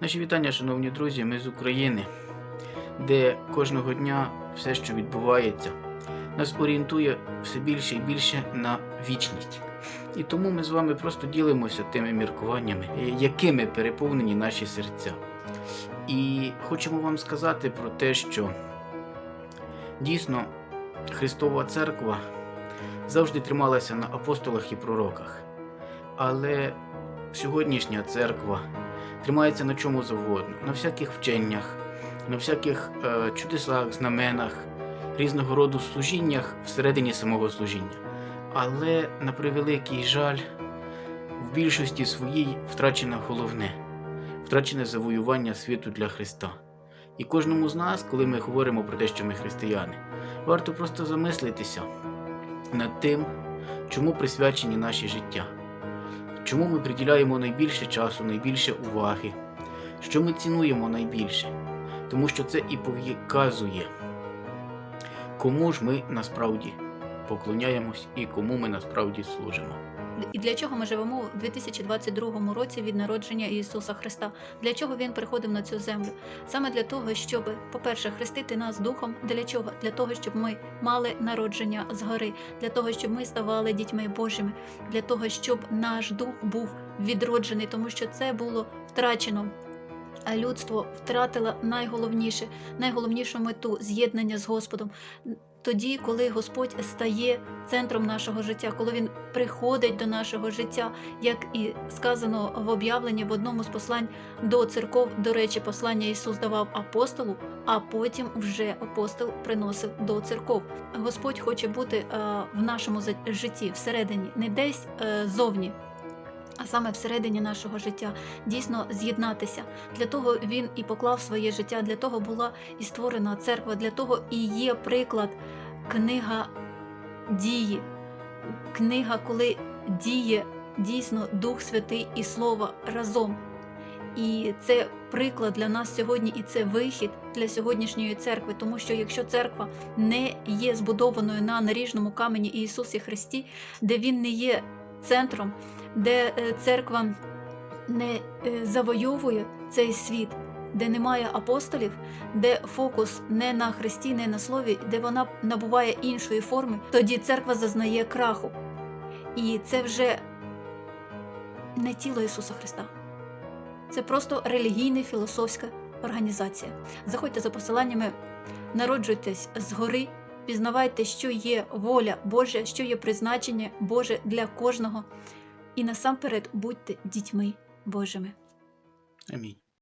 Наші вітання, шановні друзі, ми з України, де кожного дня все, що відбувається, нас орієнтує все більше і більше на вічність. І тому ми з вами просто ділимося тими міркуваннями, якими переповнені наші серця. І хочемо вам сказати про те, що дійсно Христова Церква завжди трималася на апостолах і пророках. Але сьогоднішня церква тримається на чому завгодно, на всяких вченнях, на всяких е, чудесах, знаменах, різного роду служіннях всередині самого служіння. Але на превеликий жаль, в більшості своїй втрачено головне втрачене завоювання світу для Христа. І кожному з нас, коли ми говоримо про те, що ми християни, варто просто замислитися над тим, чому присвячені наші життя, чому ми приділяємо найбільше часу, найбільше уваги, що ми цінуємо найбільше, тому що це і показує, кому ж ми насправді поклоняємось і кому ми насправді служимо. І для чого ми живемо у 2022 році від народження Ісуса Христа? Для чого Він приходив на цю землю? Саме для того, щоб, по-перше, хрестити нас духом. Для чого? Для того, щоб ми мали народження згори, для того, щоб ми ставали дітьми Божими, для того, щоб наш дух був відроджений, тому що це було втрачено. Людство втратило найголовніше, найголовнішу мету з'єднання з Господом. Тоді, коли Господь стає центром нашого життя, коли Він приходить до нашого життя, як і сказано в об'явленні в одному з послань до церков, до речі, послання Ісус давав апостолу, а потім вже апостол приносив до церков. Господь хоче бути е, в нашому житті всередині, не десь е, зовні. А саме всередині нашого життя дійсно з'єднатися. Для того він і поклав своє життя, для того була і створена церква, для того і є приклад книга дії, книга, коли діє дійсно Дух Святий і Слово разом. І це приклад для нас сьогодні, і це вихід для сьогоднішньої церкви. Тому що якщо церква не є збудованою на наріжному камені Ісусі Христі, де Він не є центром, де е, церква не е, завойовує цей світ, де немає апостолів, де фокус не на Христі, не на слові, де вона набуває іншої форми, тоді церква зазнає краху. І це вже не тіло Ісуса Христа. Це просто релігійна філософська організація. Заходьте за посиланнями, народжуйтесь згори, пізнавайте, що є воля Божа, що є призначення Боже для кожного. І насамперед будьте дітьми Божими. Амінь.